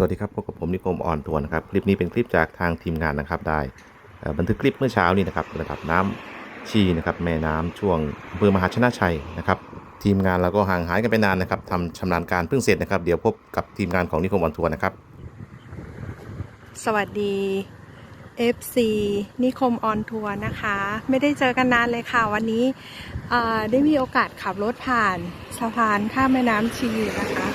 สวัสดีครับพบกับผมนิคมอ่อนทวนนะครับคลิปนี้เป็นคลิปจากทางทีมงานนะครับได้บันทึกคลิปเมื่อเช้านี้นะครับระดับน้ำชีนะครับแม่น้ำช่วงอำเภอมหาชนะชัยนะครับทีมงานเราก็ห่างหายกันไปนานนะครับทำชำนาญการเพิ่งเสร็จนะครับเดี๋ยวพบกับทีมงานของนิคมอ่อนทวนนะครับ สวัสดี FC นิคมออนทัวร์นะคะ ไม่ได้เจอกันนานเลยค่ะ วันนี้ได้มีโอกาสขับรถผ่านสะพานข้ามแม่น้ำชีนะคะ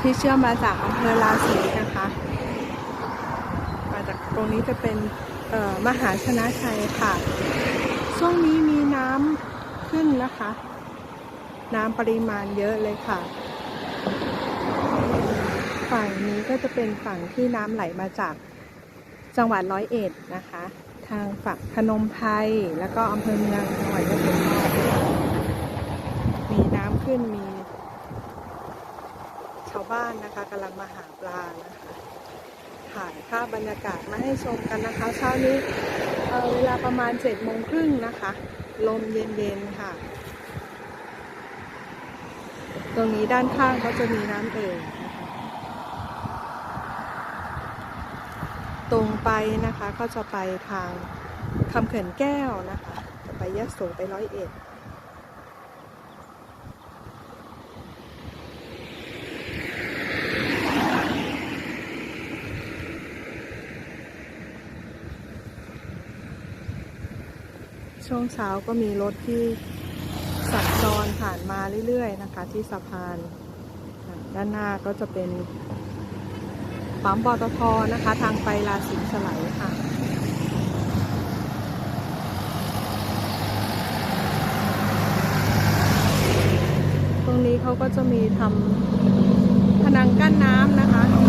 ที่เชื่อมมาจากอำเภอลาสีนะคะ มาจากตรงนี้จะเป็นมหาชนะชัยค่ะ ช่วงนี้มีน้ำขึ้นนะคะ น้ำปริมาณเยอะเลยค่ะ ฝั่งนี้ก็จะเป็นฝั่งที่น้ำไหลมาจากจังหวัดร้อยเอ็ดนะคะ ทางฝั่งพนมไพรแล้วก็อำเภอเมืองจังหวัดยะโสธรมีน้ำขึ้นมี ชาวบ้านนะคะกำลังมาหาปลานะคะ ถ่ายภาพบรรยากาศมาให้ชมกันนะคะ เช้านี้เเวลาประมาณเจ็ดโมงครึ่งนะคะ ลมเย็นๆค่ะ ตรงนี้ด้านข้างก็จะมีน้ำเอ่ยนะคะตรงไปนะคะก็จะไปทางคำเขื่อนแก้วนะคะ จะไปยะโสไปร้อยเอ็ด ช่วงเช้าก็มีรถที่สัญจรผ่านมาเรื่อยๆ นะคะ ที่สะพาน ด้านหน้าก็จะเป็นปั๊มปตทนะคะ ทางไปราศีสไลยค่ะตรงนี้เขาก็จะมีทำพนังกั้นน้ำนะคะ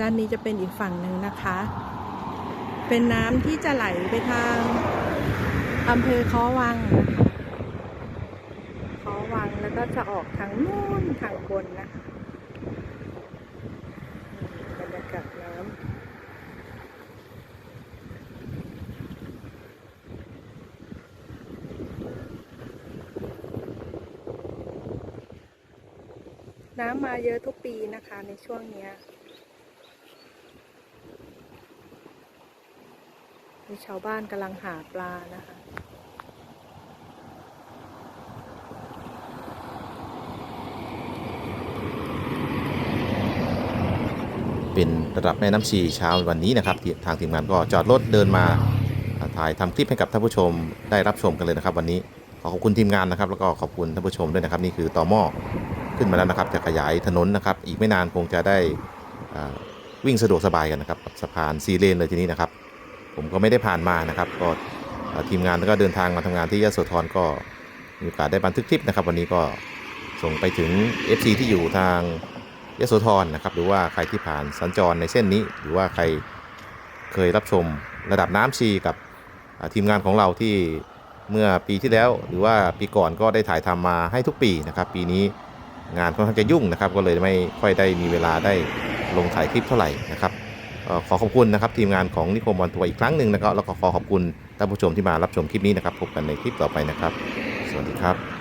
ด้านนี้จะเป็นอีกฝั่งหนึ่งนะคะ เป็นน้ำที่จะไหลไปทางอำเภอค้อวังนะคะค้อวังแล้วก็จะออกทางนู้นทางบนนะคะบรรยากาศน้ำน้ำมาเยอะทุกปีนะคะในช่วงนี้ มีชาวบ้านกำลังหาปลานะคะเป็นระดับแม่น้ำชีเช้าวันนี้นะครับ ทางทีมงานก็จอดรถเดินมาถ่ายทำคลิปให้กับท่านผู้ชมได้รับชมกันเลยนะครับ วันนี้ขอขอบคุณทีมงานนะครับ แล้วก็ขอบคุณท่านผู้ชมด้วยนะครับ นี่คือต่อหม้อขึ้นมาแล้วนะครับ จะขยายถนนนะครับ อีกไม่นานคงจะได้วิ่งสะดวกสบายกันนะครับกับสะพานซีเลนเลยทีนี้นะครับ ผมก็ไม่ได้ผ่านมานะครับ ก็ทีมงานก็เดินทางมาทำงานที่ยะโสธรก็มีโอกาสได้บันทึกคลิปนะครับ วันนี้ก็ส่งไปถึง FC ที่อยู่ทางยโสธรนะครับหรือว่าใครที่ผ่านสัญจรในเส้นนี้ หรือว่าใครเคยรับชมระดับน้ำชีกับทีมงานของเราที่เมื่อปีที่แล้ว หรือว่าปีก่อนก็ได้ถ่ายทำมาให้ทุกปีนะครับ ปีนี้งานค่อนข้างจะยุ่งนะครับ ก็เลยไม่ค่อยได้มีเวลาได้ลงถ่ายคลิปเท่าไหร่นะครับ ขอขอบคุณนะครับทีมงานของนิคมบอลทัวร์อีกครั้งหนึ่งนะครับแล้วก็ขอขอบคุณท่านผู้ชมที่มารับชมคลิปนี้นะครับพบกันในคลิปต่อไปนะครับ สวัสดีครับ